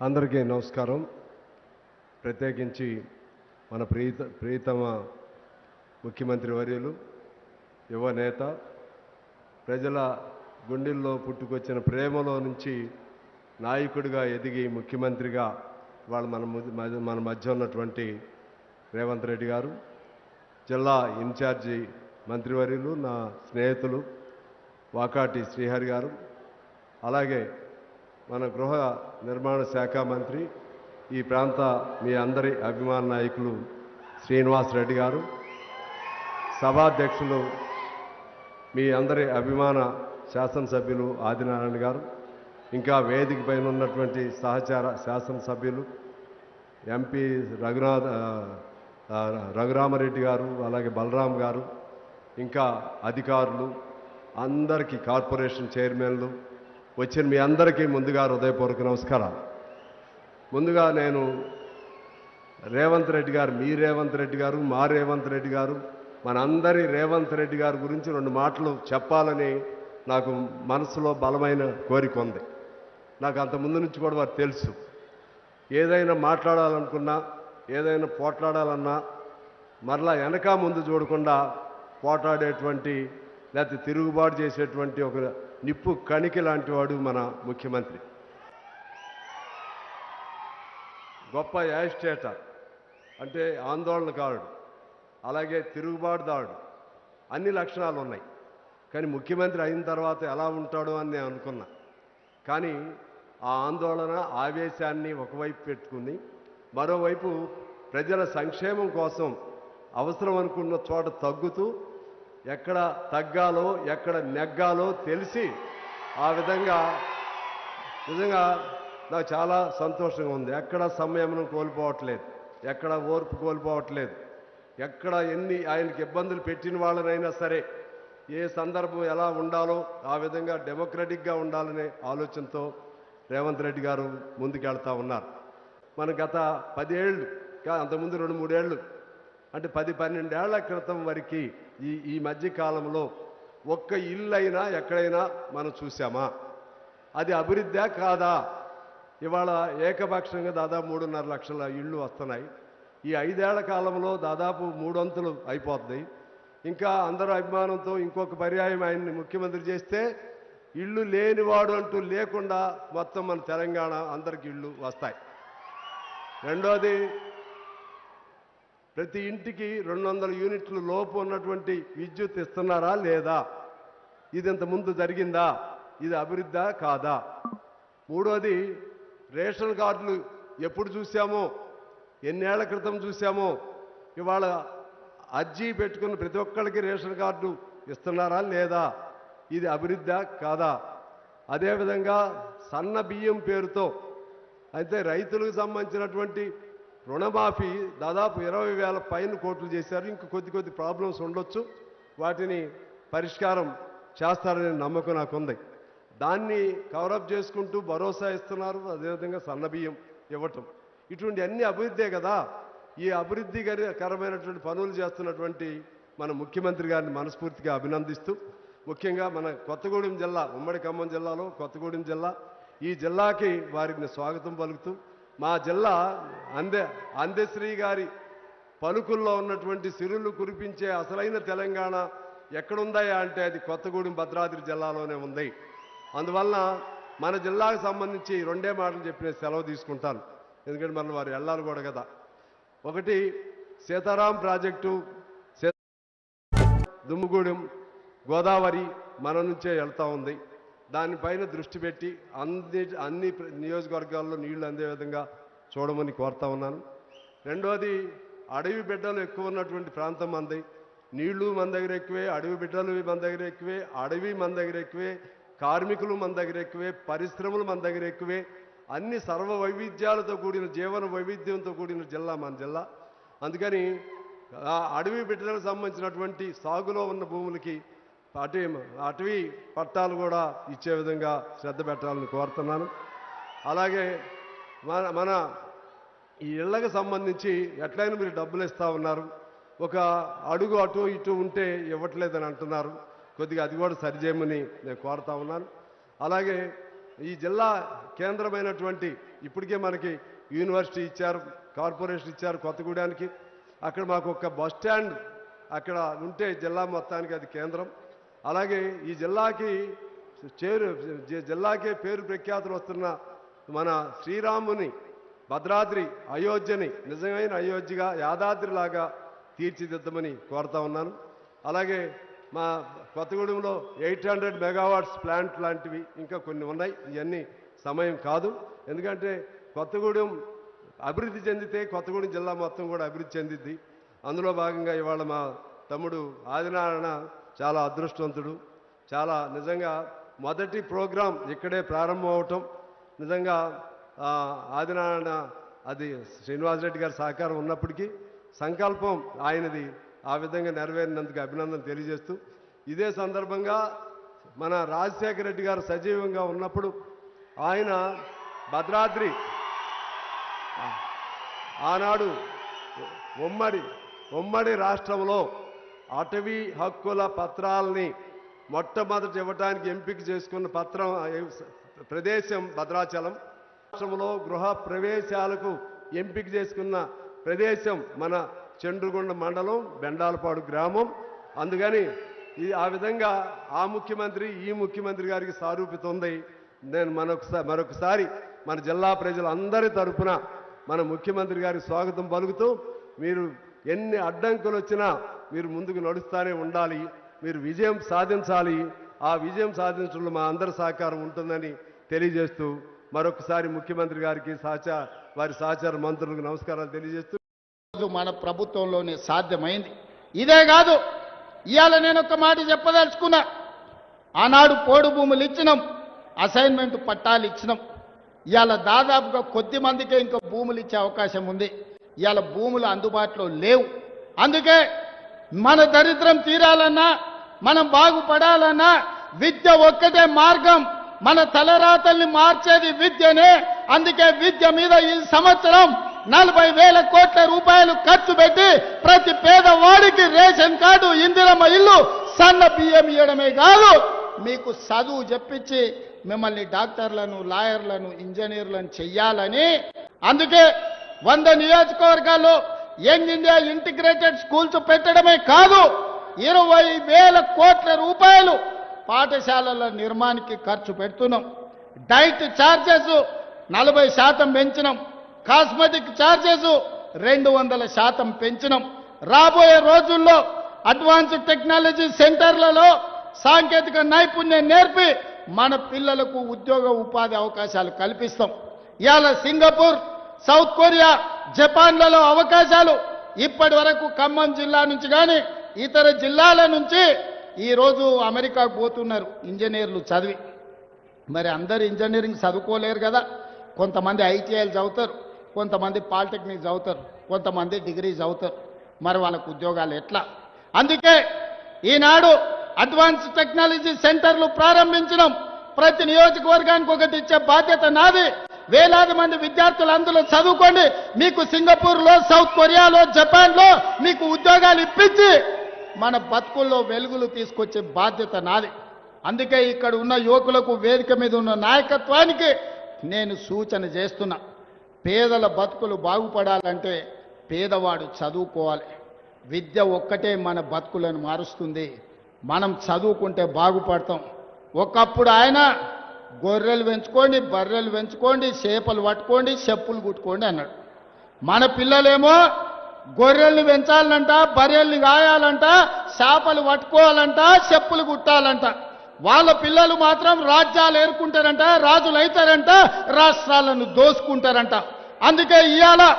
అందరికీ నమస్కారం. ప్రత్యేకించి మన ప్రీత ప్రీతమ ముఖ్యమంత్రి వర్యులు యువ నేత ప్రజల గుండెల్లో పుట్టుకొచ్చిన ప్రేమలో నుంచి నాయకుడిగా ఎదిగి ముఖ్యమంత్రిగా వాళ్ళు మన మన మధ్య ఉన్నటువంటి రేవంత్ రెడ్డి గారు జిల్లా ఇన్ఛార్జి మంత్రివర్యులు నా స్నేహితులు వాకాటి శ్రీహరి గారు అలాగే మన గృహ నిర్మాణ శాఖ మంత్రి ఈ ప్రాంత మీ అందరి అభిమాన నాయకులు శ్రీనివాస్ రెడ్డి గారు సభాధ్యక్షులు మీ అందరి అభిమాన శాసనసభ్యులు ఆదినారాయణ గారు ఇంకా వేదిక పైన ఉన్నటువంటి సహచార శాసనసభ్యులు ఎంపీ రఘునాథ్ రఘురామరెడ్డి గారు అలాగే బలరాం గారు ఇంకా అధికారులు అందరికీ కార్పొరేషన్ చైర్మన్లు వచ్చిన మీ అందరికీ ముందుగా హృదయపూర్వక నమస్కారాలు. ముందుగా నేను రేవంత్ రెడ్డి గారు మీ రేవంత్ రెడ్డి గారు మా రేవంత్ రెడ్డి గారు మనందరి రేవంత్ రెడ్డి గారి గురించి రెండు మాటలు చెప్పాలని నాకు మనసులో బలమైన కోరిక ఉంది. నాకు అంత ముందు నుంచి కూడా వారు తెలుసు. ఏదైనా మాట్లాడాలనుకున్నా ఏదైనా పోట్లాడాలన్నా మరలా వెనక ముందు చూడకుండా పోట్లాడేటువంటి లేకపోతే తిరుగుబాటు చేసేటువంటి ఒక నిప్పు కణికి లాంటి వాడు మన ముఖ్యమంత్రి. గొప్ప యాజిస్టేటర్ అంటే ఆందోళనకారుడు అలాగే తిరుగుబాటుదారుడు. అన్ని లక్షణాలు ఉన్నాయి. కానీ ముఖ్యమంత్రి అయిన తర్వాత ఎలా ఉంటాడో అని నేను అనుకున్నా. కానీ ఆ ఆందోళన ఆవేశాన్ని ఒకవైపు పెట్టుకుని మరోవైపు ప్రజల సంక్షేమం కోసం అవసరం అనుకున్న చోట తగ్గుతూ ఎక్కడ తగ్గాలో ఎక్కడ నెగ్గాలో తెలిసి ఆ విధంగా నిజంగా నాకు చాలా సంతోషంగా ఉంది. ఎక్కడ సంయమనం కోల్పోవట్లేదు. ఎక్కడ ఓర్పు కోల్పోవట్లేదు. ఎక్కడ ఎన్ని ఆయనకి ఇబ్బందులు పెట్టిన వాళ్ళనైనా సరే ఏ సందర్భం ఎలా ఉండాలో ఆ విధంగా డెమోక్రటిక్గా ఉండాలనే ఆలోచనతో రేవంత్ రెడ్డి గారు ముందుకెళ్తా ఉన్నారు. మన గత పదేళ్ళు కా- అంతకుముందు రెండు మూడేళ్ళు అంటే పది పన్నెండేళ్ళ క్రితం వరకు ఈ ఈ మధ్య కాలంలో ఒక్క ఇల్లు అయినా ఎక్కడైనా మనం చూసామా? అది అభివృద్ధి కాదా? ఇవాళ ఏకపక్షంగా దాదాపు మూడున్నర లక్షల ఇళ్ళు వస్తున్నాయి. ఈ ఐదేళ్ళ కాలంలో దాదాపు మూడొంతులు అయిపోతుంది ఇంకా అందరూ అభిమానంతో ఇంకొక పర్యాయం ఆయన్ని ముఖ్యమంత్రి చేస్తే ఇళ్ళు లేనివాడు అంటూ లేకుండా మొత్తం మన తెలంగాణ అందరికి ఇళ్ళు వస్తాయి. రెండోది ప్రతి ఇంటికి రెండు వందల యూనిట్లు లోపు ఉన్నటువంటి విద్యుత్ ఇస్తున్నారా లేదా? ఇది ఇంత ముందు జరిగిందా? ఇది అభివృద్ధా కాదా? మూడోది రేషన్ కార్డులు ఎప్పుడు చూసామో? ఎన్నేళ్ళ క్రితం చూసామో? ఇవాళ అర్జీ పెట్టుకున్న ప్రతి ఒక్కరికి రేషన్ కార్డు ఇస్తున్నారా లేదా? ఇది అభివృద్ధా కాదా? అదేవిధంగా సన్న బియ్యం పేరుతో అయితే రైతులకు సంబంధించినటువంటి రుణమాఫీ దాదాపు ఇరవై వేల పైన కోట్లు చేశారు. ఇంక కొద్ది కొద్ది ప్రాబ్లమ్స్ ఉండొచ్చు. వాటిని పరిష్కారం చేస్తారనే నమ్మకం నాకుంది. దాన్ని కవరప్ చేసుకుంటూ భరోసా ఇస్తున్నారు. అదేవిధంగా సన్నబియ్యం ఇవ్వటం. ఇటువంటి అన్ని అభివృద్ధే కదా. ఈ అభివృద్ధి కరమైనటువంటి పనులు చేస్తున్నటువంటి మన ముఖ్యమంత్రి గారిని మనస్ఫూర్తిగా అభినందిస్తూ ముఖ్యంగా మన కొత్తగూడెం జిల్లా ఉమ్మడి ఖమ్మం జిల్లాలో కొత్తగూడెం జిల్లా ఈ జిల్లాకి వారిని స్వాగతం పలుకుతూ మా జిల్లా అందే అందశ్రీ గారి పలుకుల్లో ఉన్నటువంటి సిరులు కురిపించే అసలైన తెలంగాణ ఎక్కడుందాయా అంటే అది కొత్తగూడెం భద్రాద్రి జిల్లాలోనే ఉంది. అందువలన మన జిల్లాకు సంబంధించి రెండే మాటలు చెప్పిన సెలవు తీసుకుంటాను. ఎందుకంటే మనం వారు వెళ్ళాలి కూడా కదా. ఒకటి సీతారాం ప్రాజెక్టు దుమ్ముగూడెం గోదావరి మన నుంచే వెళ్తూ ఉంది. దానిపైన దృష్టి పెట్టి అన్ని అన్ని నియోజకవర్గాల్లో నీళ్ళు అందే విధంగా చూడమని కోరుతా ఉన్నాను. రెండవది అడవి బిడ్డలు ఎక్కువ ఉన్నటువంటి ప్రాంతం మంది. నీళ్ళు మన దగ్గర ఎక్కువే అడవి బిడ్డలు మన దగ్గర ఎక్కువే అడవి మన దగ్గర ఎక్కువే కార్మికులు మన దగ్గర ఎక్కువే పరిశ్రమలు మన దగ్గర ఎక్కువే. అన్ని సర్వ వైవిధ్యాలతో కూడిన జీవన వైవిధ్యంతో కూడిన జిల్లా మన జిల్లా. అందుకని అడవి బిడ్డలకు సంబంధించినటువంటి సాగులో ఉన్న భూములకి అటు అటవీ పట్టాలు కూడా ఇచ్చే విధంగా శ్రద్ధ పెట్టాలని కోరుతున్నాను. అలాగే మన మన ఈ ఇళ్ళకు సంబంధించి ఎట్లయినా మీరు డబ్బులు ఇస్తా ఉన్నారు. ఒక అడుగు అటు ఇటు ఉంటే ఇవ్వట్లేదని అంటున్నారు. కొద్దిగా అది కూడా సరిచేయమని నేను కోరుతా ఉన్నాను. అలాగే ఈ జిల్లా కేంద్రమైనటువంటి ఇప్పటికే మనకి యూనివర్సిటీ ఇచ్చారు కార్పొరేషన్ ఇచ్చారు కొత్తగూడానికి అక్కడ మాకు ఒక బస్ స్టాండ్ అక్కడ ఉంటే జిల్లా మొత్తానికి అది కేంద్రం. అలాగే ఈ జిల్లాకి చేరు జిల్లాకే పేరు ప్రఖ్యాతులు వస్తున్న మన శ్రీరాముని భద్రాద్రి అయోధ్యని నిజమైన అయోధ్యగా యాదాద్రిలాగా తీర్చిదిద్దమని కోరుతా ఉన్నాను. అలాగే మా కొత్తగూడెంలో ఎయిట్ హండ్రెడ్ మెగావాట్స్ ప్లాంట్ లాంటివి ఇంకా కొన్ని ఉన్నాయి. ఇవన్నీ సమయం కాదు. ఎందుకంటే కొత్తగూడెం అభివృద్ధి చెందితే కొత్తగూడెం జిల్లా మొత్తం కూడా అభివృద్ధి చెందిద్ది. అందులో భాగంగా ఇవాళ మా తమ్ముడు ఆదినారాయణ చాలా అదృష్టవంతుడు. చాలా నిజంగా మొదటి ప్రోగ్రాం ఇక్కడే ప్రారంభం అవటం నిజంగా ఆదినారాయణ అది శ్రీనివాసరెడ్డి గారి సహకారం ఉన్నప్పటికీ సంకల్పం ఆయనది ఆ విధంగా నెరవేరినందుకు అభినందన తెలియజేస్తూ ఇదే సందర్భంగా మన రాజశేఖర రెడ్డి గారు సజీవంగా ఉన్నప్పుడు ఆయన భద్రాద్రి ఆనాడు ఉమ్మడి ఉమ్మడి రాష్ట్రంలో అటవీ హక్కుల పత్రాలని మొట్టమొదటి ఇవ్వడానికి ఎంపిక చేసుకున్న పత్రం ప్రదేశం భద్రాచలం. రాష్ట్రంలో గృహ ప్రవేశాలకు ఎంపిక చేసుకున్న ప్రదేశం మన చండ్రుగొండ మండలం బెండాలపాడు గ్రామం. అందుకని ఈ ఆ విధంగా ఆ ముఖ్యమంత్రి ఈ ముఖ్యమంత్రి గారికి సారూప్యత ఉంది నేను మరొకసారి మరొకసారి మన జిల్లా ప్రజలందరి తరఫున మన ముఖ్యమంత్రి గారికి స్వాగతం పలుకుతూ మీరు ఎన్ని అడ్డంకులు వచ్చినా మీరు ముందుకు నడుస్తూనే ఉండాలి. మీరు విజయం సాధించాలి. ఆ విజయం సాధించడంలో మా అందరి సహకారం ఉంటుందని తెలియజేస్తూ మరొకసారి ముఖ్యమంత్రి గారికి సహచార వారి సహచార మంత్రులకు నమస్కారాలు తెలియజేస్తూ మన ప్రభుత్వంలోనే సాధ్యమైంది. ఇదే కాదు ఇవాళ నేను ఒక మాట చెప్పదలుచుకున్నా. ఆనాడు పోడు భూములు ఇచ్చినాం అసైన్మెంట్ పట్టాలు ఇచ్చినాం. ఇవాళ దాదాపుగా కొద్ది మందికే ఇంకా భూములు ఇచ్చే అవకాశం ఉంది. ఇవాళ భూములు అందుబాటులో లేవు. అందుకే మన దరిద్రం తీరాలన్నా మనం బాగుపడాలన్నా విద్య ఒక్కటే మార్గం. మన తలరాతల్ని మార్చేది విద్యనే. అందుకే విద్య మీద ఈ సంవత్సరం నలభై వేల కోట్ల రూపాయలు ఖర్చు పెట్టి ప్రతి పేదవాడికి రేషన్ కార్డు ఇందిరమ్మ ఇల్లు సన్న బియ్యం ఇవ్వడమే కాదు మీకు చదువు చెప్పించి మిమ్మల్ని డాక్టర్లను లాయర్లను ఇంజనీర్లను చెయ్యాలని. అందుకే వంద నియోజకవర్గాల్లో యంగ్ ఇండియా ఇంటిగ్రేటెడ్ స్కూల్స్ పెట్టడమే కాదు ఇరవై వేల కోట్ల రూపాయలు పాఠశాలల నిర్మాణానికి ఖర్చు పెడుతున్నాం. డైట్ ఛార్జెస్ నలభై శాతం పెంచినాం. కాస్మెటిక్ ఛార్జెస్ రెండు వందల శాతం పెంచినాం. రాబోయే రోజుల్లో అడ్వాన్స్డ్ టెక్నాలజీ సెంటర్లలో సాంకేతిక నైపుణ్యం నేర్పి మన పిల్లలకు ఉద్యోగ ఉపాధి అవకాశాలు కల్పిస్తాం. ఇవాళ సింగపూర్ సౌత్ కొరియా జపాన్లలో అవకాశాలు. ఇప్పటి వరకు ఖమ్మం జిల్లా నుంచి కానీ ఇతర జిల్లాల నుంచి ఈరోజు అమెరికాకు పోతున్నారు ఇంజనీర్లు చదివి. మరి అందరు ఇంజనీరింగ్ చదువుకోలేరు కదా. కొంతమంది ఐటీఐలు చదువుతారు కొంతమంది పాలిటెక్నిక్ చదువుతారు కొంతమంది డిగ్రీ చదువుతారు. మరి వాళ్ళకు ఉద్యోగాలు ఎట్లా? అందుకే ఈనాడు అడ్వాన్స్ టెక్నాలజీ సెంటర్లు ప్రారంభించడం ప్రతి నియోజకవర్గానికి ఒకటి ఇచ్చే బాధ్యత నాది. వేలాది మంది విద్యార్థులు అందులో చదువుకోండి మీకు సింగపూర్లో సౌత్ కొరియాలో జపాన్లో మీకు ఉద్యోగాలు ఇప్పించి మన బతుకుల్లో వెలుగులు తీసుకొచ్చే బాధ్యత నాది. అందుకే ఇక్కడ ఉన్న యువకులకు వేదిక మీద ఉన్న నాయకత్వానికి నేను సూచన చేస్తున్నా. పేదల బతుకులు బాగుపడాలంటే పేదవాడు చదువుకోవాలి. విద్య ఒక్కటే మన బతుకులను మారుస్తుంది. మనం చదువుకుంటే బాగుపడతాం. ఒకప్పుడు ఆయన గొర్రెలు పెంచుకోండి బర్రెలు పెంచుకోండి చేపలు పట్టుకోండి చెప్పులు కుట్టుకోండి అన్నాడు. మన పిల్లలేమో గొర్రెల్ని పెంచాలంట బర్రెల్ని గాయాలంట చేపలు పట్టుకోవాలంట చెప్పులు కుట్టాలంట. వాళ్ళ పిల్లలు మాత్రం రాజ్యాలు ఏరుకుంటారంట రాజులు అవుతారంట రాష్ట్రాలను దోసుకుంటారంట. అందుకే ఇవాళ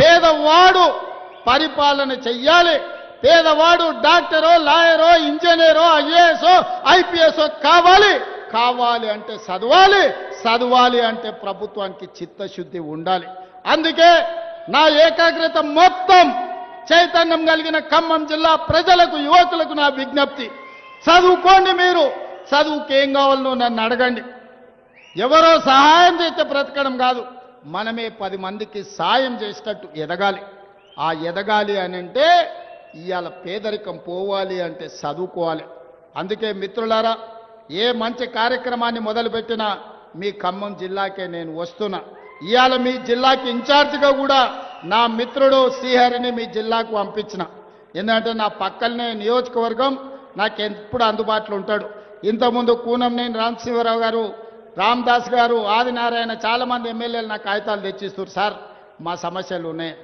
పేదవాడు పరిపాలన చెయ్యాలి. పేదవాడు డాక్టరో లాయరో ఇంజనీరో ఐఏఎస్ ఐపీఎస్ కావాలి. కావాలి అంటే చదవాలి చదవాలి అంటే ప్రభుత్వానికి చిత్తశుద్ధి ఉండాలి. అందుకే నా ఏకాగ్రత మొత్తం చైతన్యం కలిగిన ఖమ్మం జిల్లా ప్రజలకు యువకులకు నా విజ్ఞప్తి. చదువుకోండి మీరు. చదువుకి ఏం కావాలనో నన్ను అడగండి. ఎవరో సహాయం చేస్తే బ్రతకడం కాదు. మనమే పది మందికి సాయం చేసేటట్టు ఎదగాలి. ఆ ఎదగాలి అని అంటే ఇవాళ పేదరికం పోవాలి అంటే చదువుకోవాలి. అందుకే మిత్రులారా ఏ మంచి కార్యక్రమాన్ని మొదలుపెట్టినా మీ ఖమ్మం జిల్లాకే నేను వస్తున్నా. ఇవాళ మీ జిల్లాకి ఇన్ఛార్జిగా కూడా నా మిత్రుడు శ్రీహరిని మీ జిల్లాకు పంపించిన. ఎందుకంటే నా పక్కనే నియోజకవర్గం నాకు ఎప్పుడు అందుబాటులో ఉంటాడు. ఇంతకుముందు కూనంనేని రామశివరావు గారు రామదాస్ గారు ఆదినారాయణ చాలామంది ఎమ్మెల్యేలు నాకు కాగితాలు తెచ్చిస్తారు సార్ మా సమస్యలు ఉన్నాయి.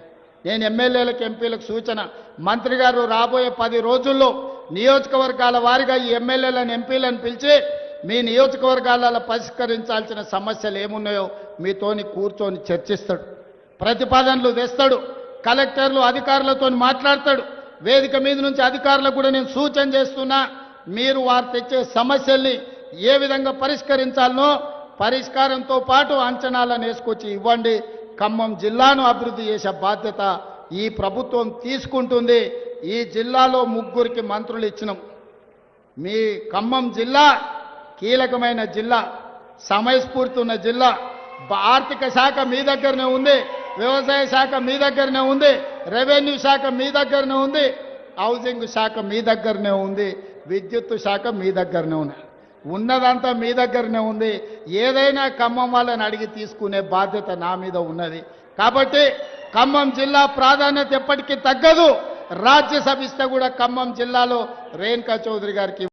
నేను ఎమ్మెల్యేలకు ఎంపీలకు సూచన. మంత్రి గారు రాబోయే పది రోజుల్లో నియోజకవర్గాల వారిగా ఈ ఎమ్మెల్యేలను ఎంపీలను పిలిచి మీ నియోజకవర్గాలలో పరిష్కరించాల్సిన సమస్యలు ఏమున్నాయో మీతోని కూర్చొని చర్చిస్తాడు. ప్రతిపాదనలు తెస్తాడు కలెక్టర్లు అధికారులతో మాట్లాడతాడు. వేదిక మీద నుంచి అధికారులకు కూడా నేను సూచన చేస్తున్నా మీరు వారు తెచ్చే సమస్యల్ని ఏ విధంగా పరిష్కరించాలనో పరిష్కారంతో పాటు అంచనాలను వేసుకొచ్చి ఇవ్వండి. ఖమ్మం జిల్లాను అభివృద్ధి చేసే బాధ్యత ఈ ప్రభుత్వం తీసుకుంటుంది. ఈ జిల్లాలో ముగ్గురికి మంత్రులు ఇచ్చినాం. మీ ఖమ్మం జిల్లా కీలకమైన జిల్లా సమయస్ఫూర్తి ఉన్న జిల్లా ఆర్థిక శాఖ మీ దగ్గరనే ఉంది వ్యవసాయ శాఖ మీ దగ్గరనే ఉంది రెవెన్యూ శాఖ మీ దగ్గరనే ఉంది హౌసింగ్ శాఖ మీ దగ్గరనే ఉంది విద్యుత్ శాఖ మీ దగ్గరనే ఉంది. ఉన్నదంతా మీ దగ్గరనే ఉంది. ఏదైనా ఖమ్మం వాళ్ళని అడిగి తీసుకునే బాధ్యత నా మీద ఉన్నది. కాబట్టి ఖమ్మం జిల్లా ప్రాధాన్యత ఎప్పటికీ తగ్గదు. రాజ్యసభ ఇస్తే కూడా ఖమ్మం జిల్లాలో రేణుకా చౌదరి గారికి